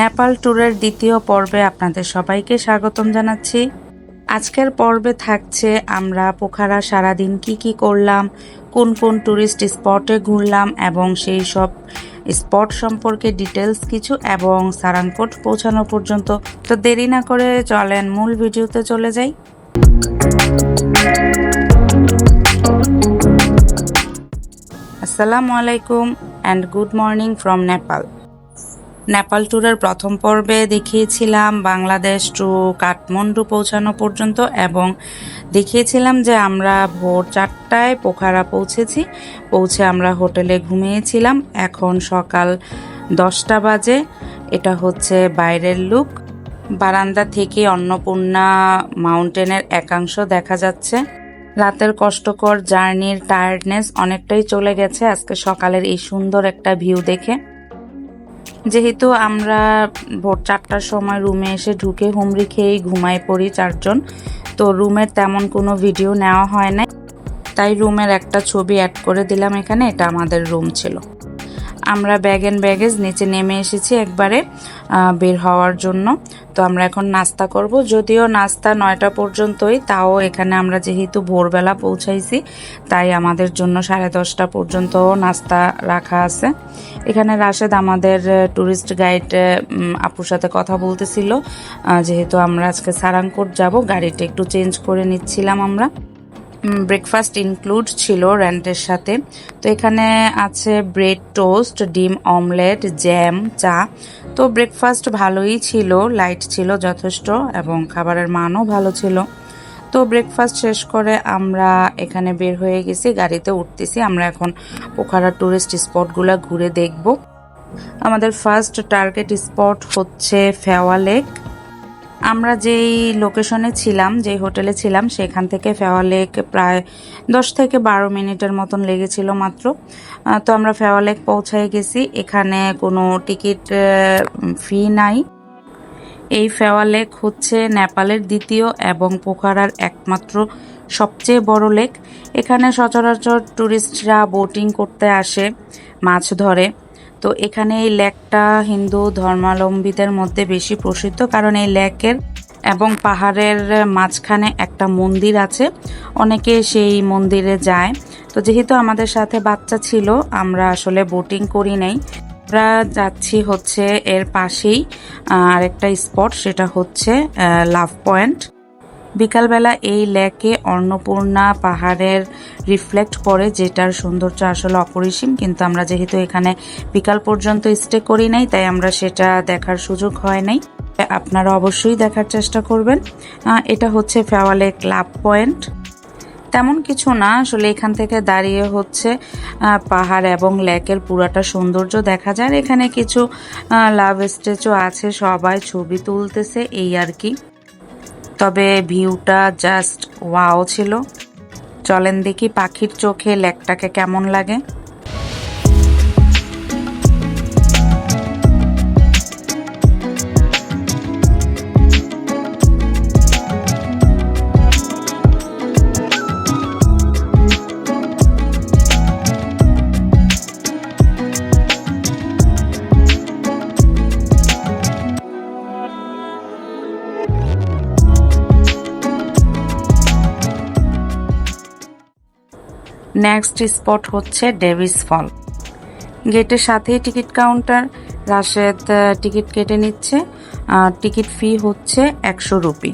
নেপাল ট্যুরের দ্বিতীয় পর্বে আপনাদের সবাইকে স্বাগতম জানাচ্ছি। আজকের পর্বে থাকছে আমরা পোখারা সারাদিন কি কি করলাম, কোন কোন ট্যুরিস্ট স্পটে ঘুরলাম এবং সেই সব স্পট সম্পর্কে ডিটেলস কিছু এবং সারাংকোট পৌঁছানো পর্যন্ত। তো দেরি না করে চলেন মূল ভিডিওতে চলে যাই। আসসালামু আলাইকুম and good morning from Nepal Nepal ট্যুরের প্রথম পর্বে দেখিয়েছিলাম বাংলাদেশ টু কাঠমান্ডু পৌঁছানো পর্যন্ত এবং দেখিয়েছিলাম যে আমরা ভোর চারটায় পোখারা পৌঁছেছি। পৌঁছে আমরা হোটেলে ঘুমিয়েছিলাম। এখন সকাল দশটা বাজে। এটা হচ্ছে বাইরের লুক। বারান্দা থেকে অন্নপূর্ণা মাউন্টেনের একাংশ দেখা যাচ্ছে। রাতের কষ্টকর জার্নির টায়ার্ডনেস অনেকটাই চলে গেছে। আজকে সকালের এই সুন্দর একটা ভিউ দেখে। যেহেতু আমরা ভোর চারটার সময় রুমে এসে ঢুকে হুমড়ি খেয়েই ঘুমায় পড়ি চারজন, তো রুমের তেমন কোনো ভিডিও নেওয়া হয় না তাই রুমের একটা ছবি অ্যাড করে দিলাম এখানে, এটা আমাদের রুম ছিল। আমরা ব্যাগ অ্যান্ড ব্যাগেজ নিচে নেমে এসেছি একবারে বের হওয়ার জন্য। তো আমরা এখন নাস্তা করব। যদিও নাস্তা নয়টা পর্যন্তই, তাও এখানে আমরা যেহেতু ভোরবেলা পৌঁছাইছি, তাই আমাদের জন্য সাড়ে দশটা পর্যন্ত নাস্তা রাখা আছে। এখানে রাশেদ আমাদের ট্যুরিস্ট গাইড আপুর সাথে কথা বলতেছিল। যেহেতু আমরা আজকে সারাংকোট যাব, গাড়িটা একটু চেঞ্জ করে নিচ্ছিলাম আমরা। ব্রেকফাস্ট ইনক্লুড ছিল রেন্টের সাথে। তো এখানে আছে ব্রেড টোস্ট ডিম অমলেট জ্যাম চা। তো ব্রেকফাস্ট ভালোই ছিল লাইট ছিল যথেষ্ট এবং খাবারের মানও ভালো ছিল। তো ব্রেকফাস্ট শেষ করে আমরা এখানে বের হয়ে গেছি, গাড়িতে উঠতেছি। আমরা এখন পোখারা টুরিস্ট স্পটগুলো ঘুরে দেখব। আমাদের ফার্স্ট টার্গেট স্পট হচ্ছে ফেওয়া লেক আমরা যেই লোকেশনে ছিলাম, যেই হোটেলে ছিলাম, সেখান থেকে ফেওয়া লেক প্রায় দশ থেকে বারো মিনিটের মতন লেগেছিল মাত্র। তো আমরা ফেওয়া লেক পৌঁছায় গেছি। এখানে কোনো টিকিট ফি নাই। এই ফেওয়া লেক হচ্ছে নেপালের দ্বিতীয় এবং পোখারার একমাত্র সবচেয়ে বড় লেক এখানে সচরাচর ট্যুরিস্টরা বোটিং করতে আসে, মাছ ধরে। তো এখানে এই লেকটা হিন্দু ধর্মাবলম্বীদের মধ্যে বেশি প্রসিদ্ধ, কারণ এই লেকের এবং পাহাড়ের মাঝখানে একটা মন্দির আছে। অনেকে সেই মন্দিরে যায়। তো যেহেতু আমাদের সাথে বাচ্চা ছিল, আমরা আসলে বোটিং করি নাই। আমরা যাচ্ছি হচ্ছে এর পাশেই আরেকটা স্পট, সেটা হচ্ছে লাভ পয়েন্ট। বিকালবেলা এই লেকে অন্নপূর্ণা পাহাড়ের রিফ্লেক্ট করে যেটার সৌন্দর্য আসলে অপরিসীম, কিন্তু আমরা যেহেতু এখানে বিকাল পর্যন্ত স্টে করি নাই, তাই আমরা সেটা দেখার সুযোগ হয় নাই। আপনারা অবশ্যই দেখার চেষ্টা করবেন। এটা হচ্ছে ফেওয়ালে ক্লাব পয়েন্ট তেমন কিছু না, আসলে এখান থেকে দাঁড়িয়ে হচ্ছে পাহাড় এবং লেকের পুরাটা সৌন্দর্য দেখা যায়। এখানে কিছু লাভ স্ট্যাচু আছে, সবাই ছবি তুলতেছে, এই আর কি। তবে ভিউটা জাস্ট ওয়াও ছিল। চলেন দেখি পাখির চোখে লেকটাকে কেমন লাগে। নেক্সট স্পট হচ্ছে ডেভিস ফল গেটের সাথেই টিকিট কাউন্টার রাশেদ টিকিট কেটে নিচ্ছে, আর টিকিট ফি হচ্ছে একশো রুপি।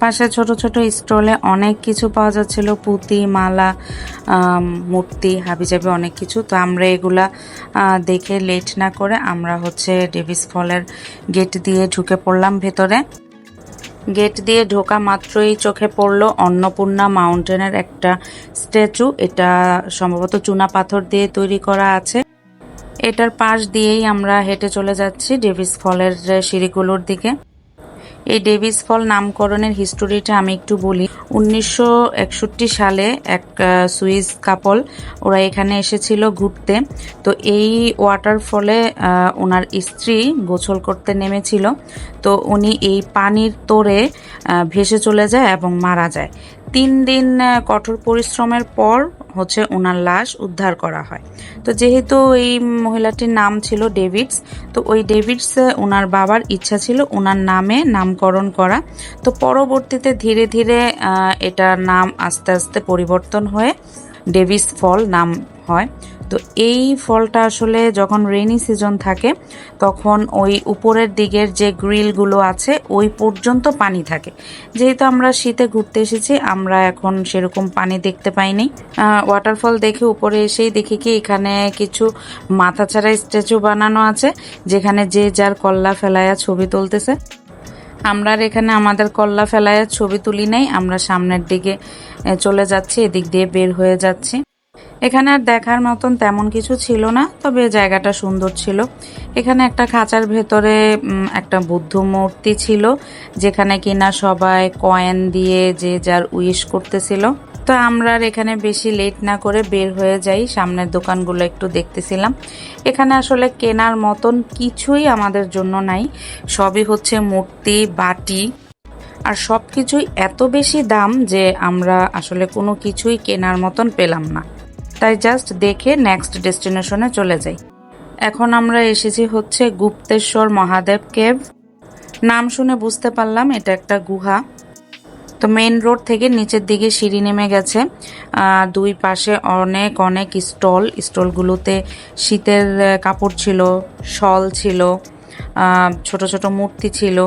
পাশে ছোট ছোট স্টলে অনেক কিছু পাওয়া যাচ্ছিল, পুঁতি, মালা মূর্তি, হাবিজাবি অনেক কিছু। তো আমরা এগুলা দেখে লেট না করে আমরা হচ্ছে ডেভিস ফলের গেট দিয়ে ঢুকে পড়লাম ভেতরে। গেট দিয়ে ঢোকা মাত্রই চোখে পড়ল অন্নপূর্ণা মাউন্টেনের একটা স্ট্যাচু। এটা সম্ভবত চুনা পাথর দিয়ে তৈরি করা আছে। এটার পাশ দিয়েই আমরা হেঁটে চলে যাচ্ছি ডেভিস ফলের সিঁড়িগুলোর দিকে। এই ডেভিস ফল নামকরণের হিস্টোরিটা আমি একটু বলি। উনিশশো একষট্টি সালে এক সুইস কাপল, ওরা এখানে এসেছিল ঘুরতে। তো এই ওয়াটারফলে ওনার স্ত্রী গোছল করতে নেমেছিল। তো উনি এই পানির তোরে ভেসে চলে যায় এবং মারা যায়। তিন দিন কঠোর পরিশ্রমের পর হচ্ছে ওনার লাশ উদ্ধার করা হয়। তো যেহেতু এই মহিলাটির নাম ছিল ডেভিডস, তো ওই ডেভিডস ওনার বাবার ইচ্ছা ছিল ওনার নামে নামকরণ করা। তো পরবর্তীতে ধীরে ধীরে এটার নাম আস্তে আস্তে পরিবর্তন হয়ে ডেভিস ফল নাম হয়। তো এই ফলটা আসলে যখন রেনি সিজন থাকে, তখন ওই উপরের দিকের যে গ্রিলগুলো আছে, ওই পর্যন্ত পানি থাকে। যেহেতু আমরা শীতে ঘুরতে এসেছি, আমরা এখন সেরকম পানি দেখতে পাইনি। ওয়াটারফল দেখে উপরে এসেই দেখি কি, এখানে কিছু মাথা মাথাছাড়া স্ট্যাচু বানানো আছে, যেখানে যে যার কল্লা ফেলায়া ছবি তুলতেছে। আমরা এখানে আমাদের কল্লা ফেলায় ছবি তুলি নাই, আমরা সামনের দিকে চলে যাচ্ছি, এদিক দিয়ে বের হয়ে যাচ্ছি। এখানে আর দেখার মতন তেমন কিছু ছিল না, তবে জায়গাটা সুন্দর ছিল। এখানে একটা খাঁচার ভেতরে একটা বুদ্ধ মূর্তি ছিল, যেখানে কিনা সবাই কয়েন দিয়ে যে যার উইশ করতেছিল। তো আমরা আর এখানে বেশি লেট না করে বের হয়ে যাই, সামনের দোকানগুলো একটু দেখতেছিলাম। এখানে আসলে কেনার মতন কিছুই আমাদের জন্য নাই, সবই হচ্ছে মূর্তি, বাটি। আর সব কিছুই এত বেশি দাম যে আমরা আসলে কোনো কিছুই কেনার মতন পেলাম না। তাই জাস্ট দেখে নেক্সট ডেস্টিনেশনে চলে যাই। এখন আমরা এসেছি হচ্ছে গুপ্তেশ্বর মহাদেব কেভ নাম শুনে বুঝতে পারলাম এটা একটা গুহা। তো মেন রোড থেকে নিচের দিকে সিঁড়ি নেমে গেছে। দুই পাশে অনেক অনেক স্টল। স্টলগুলোতে শীতের কাপড় ছিল, শল ছিল ছোট ছোট মূর্তি ছিল।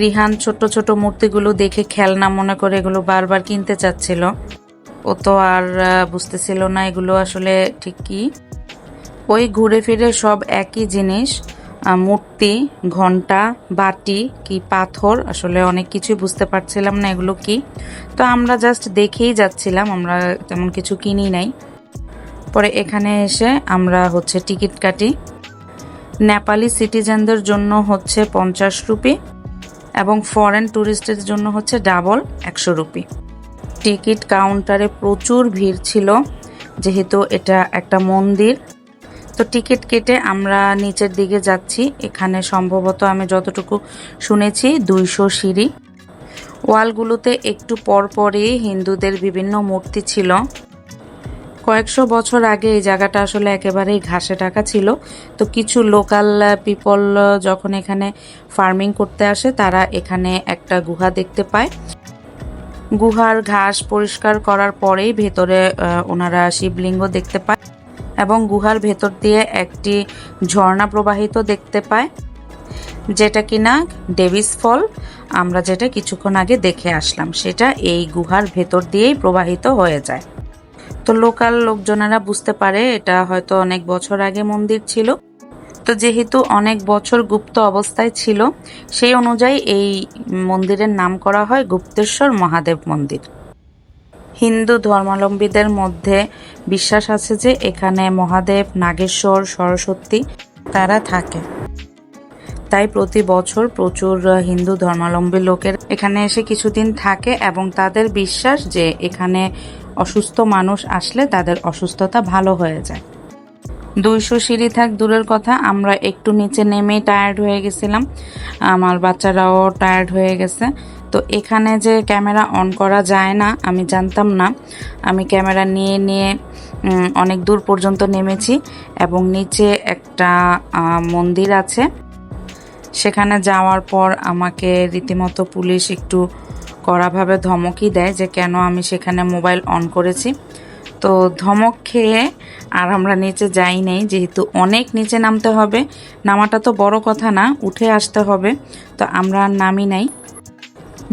রিহান ছোট ছোট মূর্তিগুলো দেখে খেলনা মনে করে এগুলো বারবার কিনতে চাচ্ছিল। ও তো আর বুঝতেছিল না এগুলো আসলে ঠিক কি। ওই ঘুরে ফিরে সব একই জিনিস মূর্তি, ঘণ্টা, বাটি কি পাথর, আসলে অনেক কিছুই বুঝতে পারছিলাম না এগুলো কি। তো আমরা জাস্ট দেখেই যাচ্ছিলাম, আমরা তেমন কিছু কিনি নাই। পরে এখানে এসে আমরা হচ্ছে টিকিট কাটি। নেপালি সিটিজেনদের জন্য হচ্ছে পঞ্চাশ রুপি এবং ফরেন ট্যুরিস্টের জন্য হচ্ছে ডাবল একশো রুপি। টিকিট কাউন্টারে প্রচুর ভিড় ছিল, যেহেতু এটা একটা মন্দির। তো টিকিট কেটে আমরা নিচের দিকে যাচ্ছি। এখানে সম্ভবত আমি যতটুকু শুনেছি, দুইশো সিঁড়ি। ওয়ালগুলোতে একটু পর পরই হিন্দুদের বিভিন্ন মূর্তি ছিল। কয়েকশো বছর আগে এই জায়গাটা আসলে একেবারেই ঘাসে টাকা ছিল। তো কিছু লোকাল পিপল যখন এখানে ফার্মিং করতে আসে, তারা এখানে একটা গুহা দেখতে পায়। গুহার ঘাস পরিষ্কার করার পরেই ভেতরে ওনারা শিবলিঙ্গ দেখতে পায় এবং গুহার ভেতর দিয়ে একটি ঝর্ণা প্রবাহিত দেখতে পায়। যেটা কিনা ডেভিস ফল, আমরা যেটা কিছুক্ষণ আগে দেখে আসলাম, সেটা এই গুহার ভেতর দিয়েই প্রবাহিত হয়ে যায়। তো লোকাল লোকজনেরা বুঝতে পারে, এটা হয়তো অনেক বছর আগে মন্দির ছিল। যেহেতু অনেক বছর গুপ্ত অবস্থায় ছিল, সেই অনুযায়ী এই মন্দিরের নাম করা হয় গুপ্তেশ্বর মহাদেব মন্দির। হিন্দু ধর্মাবলম্বীদের মধ্যে বিশ্বাস আছে যে এখানে মহাদেব, নাগেশ্বর, সরস্বতী তারা থাকে। তাই প্রতি বছর প্রচুর হিন্দু ধর্মাবলম্বী লোকের এখানে এসে কিছুদিন থাকে এবং তাদের বিশ্বাস যে এখানে অসুস্থ মানুষ আসলে তাদের অসুস্থতা ভালো হয়ে যায়। দুইশো সিঁড়ি থাক, দূরের কথা। আমরা একটু নিচে নেমেই টায়ার্ড হয়ে গেছিলাম। আমার বাচ্চারাও টায়ার্ড হয়ে গেছে। তো এখানে যে ক্যামেরা অন করা যায় না, আমি জানতাম না। আমি ক্যামেরা নিয়ে নিয়ে অনেক দূর পর্যন্ত নেমেছি এবং নিচে একটা মন্দির আছে। সেখানে যাওয়ার পর আমাকে রীতিমতো পুলিশ একটু কড়াভাবে ধমকি দেয় যে কেন আমি সেখানে মোবাইল অন করেছি। তো ধমক খেয়ে আর আমরা নিচে যাই নাই, যেহেতু অনেক নিচে নামতে হবে। নামাটা তো বড় কথা না, উঠে আসতে হবে। তো আমরা আর নামি নাই।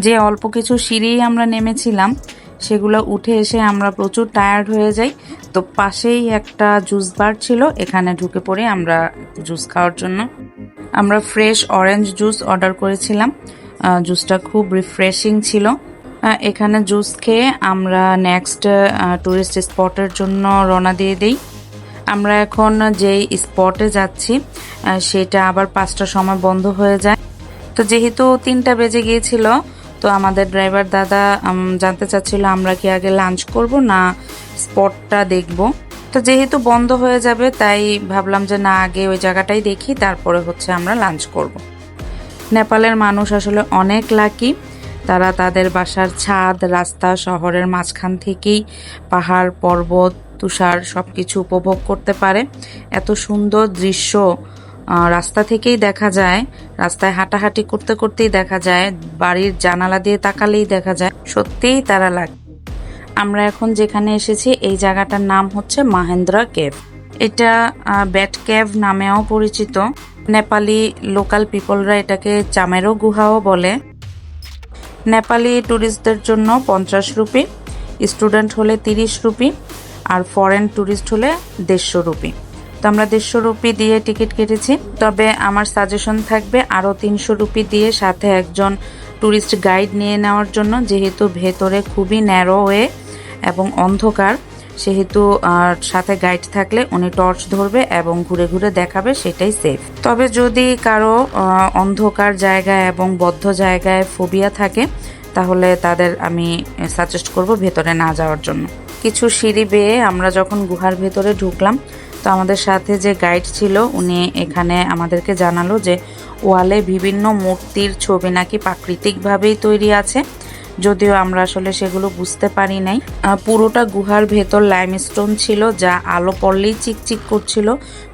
যে অল্প কিছু সিঁড়ি আমরা নেমেছিলাম, সেগুলো উঠে এসে আমরা প্রচুর টায়ার্ড হয়ে যাই। তো পাশেই একটা জুস বার ছিল, এখানে ঢুকে পড়ে আমরা জুস খাওয়ার জন্য। আমরা ফ্রেশ অরেঞ্জ জুস অর্ডার করেছিলাম। জুসটা খুব রিফ্রেশিং ছিল। এখানে জুস খেয়ে আমরা নেক্সট টুরিস্ট স্পটের জন্য রওনা দিয়ে দিই। আমরা এখন যেই স্পটে যাচ্ছি সেটা আবার পাঁচটার সময় বন্ধ হয়ে যায়। তো যেহেতু তিনটা বেজে গিয়েছিল, তো আমাদের ড্রাইভার দাদা জানতে চাচ্ছিল আমরা কি আগে লাঞ্চ করব না স্পটটা দেখব। তো যেহেতু বন্ধ হয়ে যাবে, তাই ভাবলাম যে না, আগে ওই জায়গাটাই দেখি, তারপরে হচ্ছে আমরা লাঞ্চ করব। নেপালের মানুষ আসলে অনেক লাকি তারা তাদের বাসার ছাদ, রাস্তা, শহরের মাঝখান থেকেই পাহাড়, পর্বত, তুষার সব কিছু উপভোগ করতে পারে। এত সুন্দর দৃশ্য রাস্তা থেকেই দেখা যায়। রাস্তায় হাঁটাহাঁটি করতে করতেই দেখা যায়। বাড়ির জানালা দিয়ে তাকালেই দেখা যায়। সত্যিই তারা লাগে আমরা এখন যেখানে এসেছি, এই জায়গাটার নাম হচ্ছে মাহেন্দ্রা কেভ। এটা ব্যাট কেভ নামেও পরিচিত। নেপালি লোকাল পিপলরা এটাকে চামেরো গুহাও বলে। নেপালি ট্যুরিস্টদের জন্য পঞ্চাশ রুপি, স্টুডেন্ট হলে তিরিশ রুপি আর ফরেন ট্যুরিস্ট হলে দেড়শো রুপি। তো আমরা দেড়শো রুপি দিয়ে টিকিট কেটেছি। তবে আমার সাজেশন থাকবে আরও তিনশো রুপি দিয়ে সাথে একজন ট্যুরিস্ট গাইড নিয়ে নেওয়ার জন্য, যেহেতু ভেতরে খুবই ন্যারো ওয়ে এবং অন্ধকার। সেহেতু সাথে গাইড থাকলে উনি টর্চ ধরবে এবং ঘুরে ঘুরে দেখাবে সেটাই সেফ তবে যদি কারও অন্ধকার জায়গায় এবং বদ্ধ জায়গায় ফোবিয়া থাকে, তাহলে তাদের আমি সাজেস্ট করব ভেতরে না যাওয়ার জন্য। কিছু সিঁড়ি বেয়ে আমরা যখন গুহার ভেতরে ঢুকলাম, তো আমাদের সাথে যে গাইড ছিল, উনি এখানে আমাদেরকে জানালো যে ওয়ালে বিভিন্ন মূর্তির ছবি নাকি প্রাকৃতিকভাবেই তৈরি আছে। যদিও আমরা আসলে সেগুলো বুঝতে পারি নাই। পুরোটা গুহার ভেতর লাইমস্টোন ছিল, যা আলো পড়লেই চিকচিক করছিল।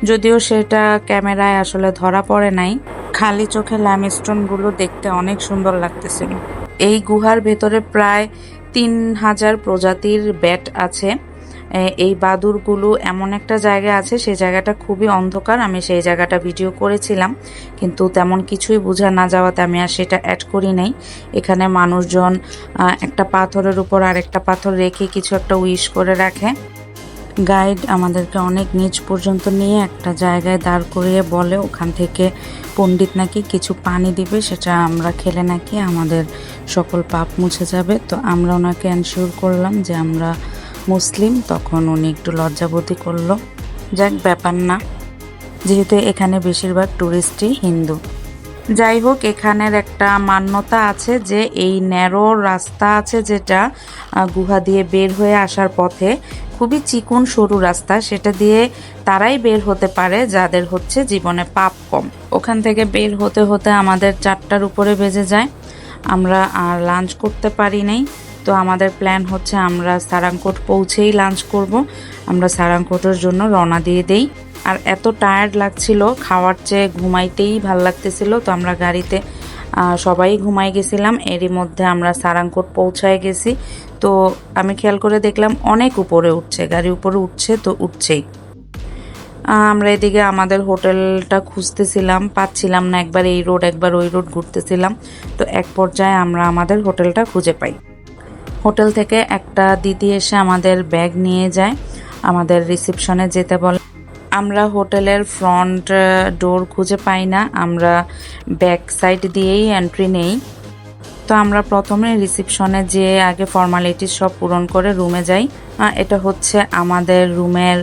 যদিও সেটা ক্যামেরায় আসলে ধরা পড়ে নাই। খালি চোখে লাইমস্টোনগুলো দেখতে অনেক সুন্দর লাগতেছিল। এই গুহার ভেতরে প্রায় তিন হাজার প্রজাতির ব্যাট আছে। এই বাদুরগুলো এমন একটা জায়গায় আছে সেই জায়গাটা খুবই অন্ধকার, আমি সেই জায়গাটা ভিডিও করেছিলাম, কিন্তু তেমন কিছুই বোঝা না যাওয়াতে আমি আর সেটা অ্যাড করি নাই। এখানে মানুষজন একটা পাথরের উপর আরেকটা পাথর রেখে কিছু একটা উইশ করে রাখে। গাইড আমাদেরকে অনেক নিচ পর্যন্ত নিয়ে একটা জায়গায় দাঁড় করিয়ে বলে, ওখান থেকে পণ্ডিত নাকি কিছু পানি দিবে, সেটা আমরা খেলে নাকি আমাদের সকল পাপ মুছে যাবে। তো আমরা ওনাকে এনশিওর করলাম যে আমরা মুসলিম, তখন উনি একটু লজ্জাবোধই করল। যাক, ব্যাপার না। যেহেতু এখানে বেশিরভাগ টুরিস্টই হিন্দু। যাই হোক, এখানের একটা মান্যতা আছে যে, এই ন্যারো রাস্তা আছে যেটা গুহা দিয়ে বের হয়ে আসার পথে খুবই চিকুন সরু রাস্তা। সেটা দিয়ে তারাই বের হতে পারে, যাদের হচ্ছে জীবনে পাপ কম। ওখান থেকে বের হতে হতে আমাদের চারটার উপরে বেজে যায়। আমরা আর লাঞ্চ করতে পারি নাই। তো আমাদের প্ল্যান হচ্ছে আমরা সারাংকোট পৌঁছেই লাঞ্চ করব। আমরা সারাংকোটের জন্য রওনা দিয়ে দেই। আর এত টায়ার্ড লাগছিল, খাওয়ার চেয়ে ঘুমাইতেই ভালো লাগতেছিল, তো আমরা গাড়িতে সবাই ঘুমাই গেছিলাম। এরই মধ্যে আমরা সারাংকোট পৌঁছায় গেছি। তো আমি খেয়াল করে দেখলাম অনেক উপরে উঠছে, গাড়ি উপরে উঠছে তো উঠছেই। আমরা এদিকে আমাদের হোটেলটা খুঁজতেছিলাম, পাচ্ছিলাম না একবার এই রোড, একবার ওই রোড ঘুরতেছিলাম। তো এক পর্যায়ে আমরা আমাদের হোটেলটা খুঁজে পাই। হোটেল থেকে একটা দিদি এসে আমাদের ব্যাগ নিয়ে যায়, আমাদের রিসেপশনে যেতে বলে। আমরা হোটেলের ফ্রন্ট ডোর খুঁজে পাই না, আমরা ব্যাক সাইড দিয়েই এন্ট্রি নেই। তো আমরা প্রথমে রিসেপশনে যে আগে ফর্মালিটি সব পূরণ করে রুমে যাই। এটা হচ্ছে আমাদের রুমের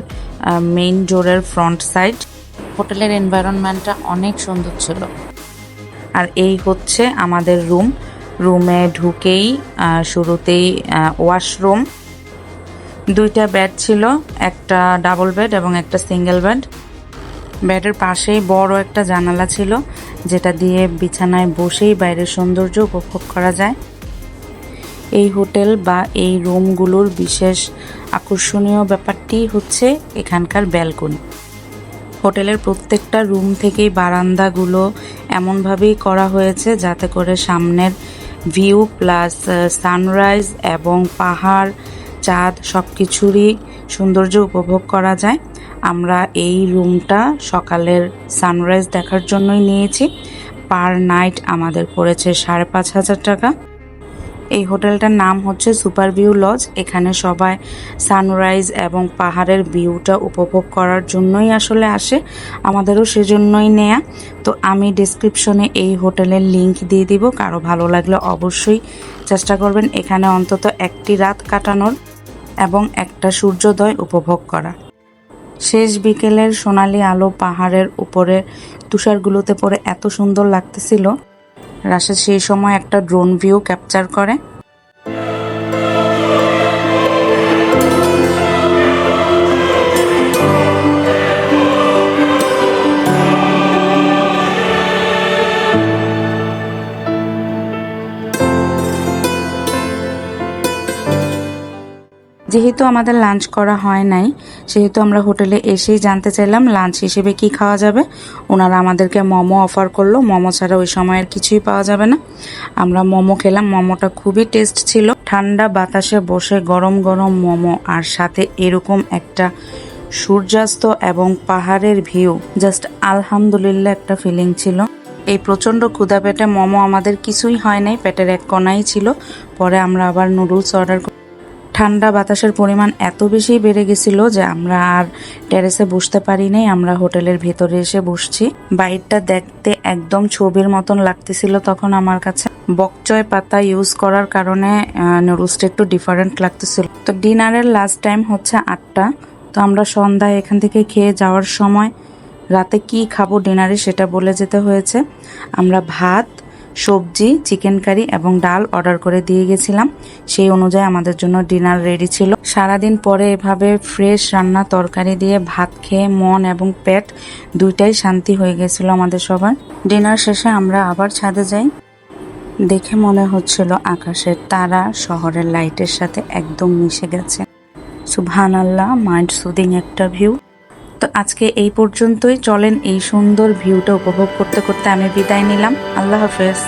মেইন ডোরের ফ্রন্ট সাইড। হোটেলের এনভায়রনমেন্টটা অনেক সুন্দর ছিল। আর এই হচ্ছে আমাদের রুম। রুমে ঢুকেই শুরুতেই ওয়াশরুম দুইটা বেড ছিল, একটা ডাবল বেড এবং একটা সিঙ্গেল বেড বেডের পাশেই বড় একটা জানালা ছিল, যেটা দিয়ে বিছানায় বসেই বাইরের সৌন্দর্য উপভোগ করা যায়। এই হোটেল বা এই রুমগুলোর বিশেষ আকর্ষণীয় ব্যাপারটি হচ্ছে এখানকার ব্যালকনি হোটেলের প্রত্যেকটা রুম থেকেই বারান্দাগুলো এমনভাবেই করা হয়েছে যাতে করে সামনের ভিউ প্লাস সানরাইজ এবং পাহাড়, চাঁদ সব কিছুরই সৌন্দর্য উপভোগ করা যায়। আমরা এই রুমটা সকালের সানরাইজ দেখার জন্যই নিয়েছি। পার নাইট আমাদের পড়েছে সাড়ে পাঁচ হাজার টাকা। এই হোটেলটার নাম হচ্ছে সুপার ভিউ লজ। এখানে সবাই সানরাইজ এবং পাহাড়ের ভিউটা উপভোগ করার জন্যই আসলে আসে। আমাদেরও সেজন্যই নেয়া। তো আমি ডিসক্রিপশনে এই হোটেলের লিংক দিয়ে দিব। কারও ভালো লাগলে অবশ্যই চেষ্টা করবেন। এখানে অন্তত একটি রাত কাটানোর এবং একটা সূর্যোদয় উপভোগ করা। শেষ বিকেলের সোনালি আলো পাহাড়ের উপরে তুষারগুলোতে পরে এত সুন্দর লাগতেছিল। রাশেদ সেই সময় একটা ড্রোন ভিউ ক্যাপচার করে। যেহেতু আমাদের লাঞ্চ করা হয় নাই সেহেতু আমরা হোটেলে এসেই জানতে চাইলাম লাঞ্চ হিসেবে কি খাওয়া যাবে? ওনারা আমাদেরকে মোমো অফার করল। মোমো ছাড়া ওই সময় আর কিছুই পাওয়া যাবে না। আমরা মোমো খেলাম। মোমোটা খুবই টেস্ট ছিল। ঠান্ডা বাতাসে বসে গরম গরম মোমো আর সাথে এরকম একটা সূর্যাস্ত এবং পাহাড়ের ভিউ জাস্ট আলহামদুলিল্লাহ একটা ফিলিং ছিল। এই প্রচণ্ড ক্ষুধা পেটে মোমো আমাদের কিছুই হয় নাই। পেটের এক কণাই ছিল। পরে আমরা আবার নুডলস অর্ডার ঠান্ডা বাতাসের পরিমাণ এত বেশি বেড়ে গেছিল যে আমরা আর টেরেসে বসতে পারি নাই, আমরা হোটেলের ভেতরে এসে বসছি। বাইরটা দেখতে একদম ছবির মতন লাগতেছিল তখন আমার কাছে। বকচয় পাতা ইউজ করার কারণে নুডলসটা একটু ডিফারেন্ট লাগতেছিল। তো ডিনারের লাস্ট টাইম হচ্ছে আটটা। তো আমরা সন্ধ্যায় এখান থেকে খেয়ে যাওয়ার সময় রাতে কি খাব ডিনারে সেটা বলে যেতে হয়েছে। আমরা ভাত সবজি চিকেন কারি এবং ডাল অর্ডার করে দিয়ে গেছিলাম। সেই অনুযায়ী আমাদের জন্য ডিনার রেডি ছিল। সারাদিন পরে এভাবে ফ্রেশ রান্না, তরকারি দিয়ে ভাত খেয়ে মন এবং পেট দুইটাই শান্তি হয়ে গেছিল আমাদের সবার। ডিনার শেষে আমরা আবার ছাদে যাই। দেখে মনে হচ্ছিল আকাশের তারা শহরের লাইটের সাথে একদম মিশে গেছে। সুবহান আল্লাহ মাইন্ড সুদিং একটা ভিউ তো আজকে এই পর্যন্তই। চলেন এই সুন্দর ভিউটা উপভোগ করতে করতে আমি বিদায় নিলাম। আল্লাহ হাফেজ।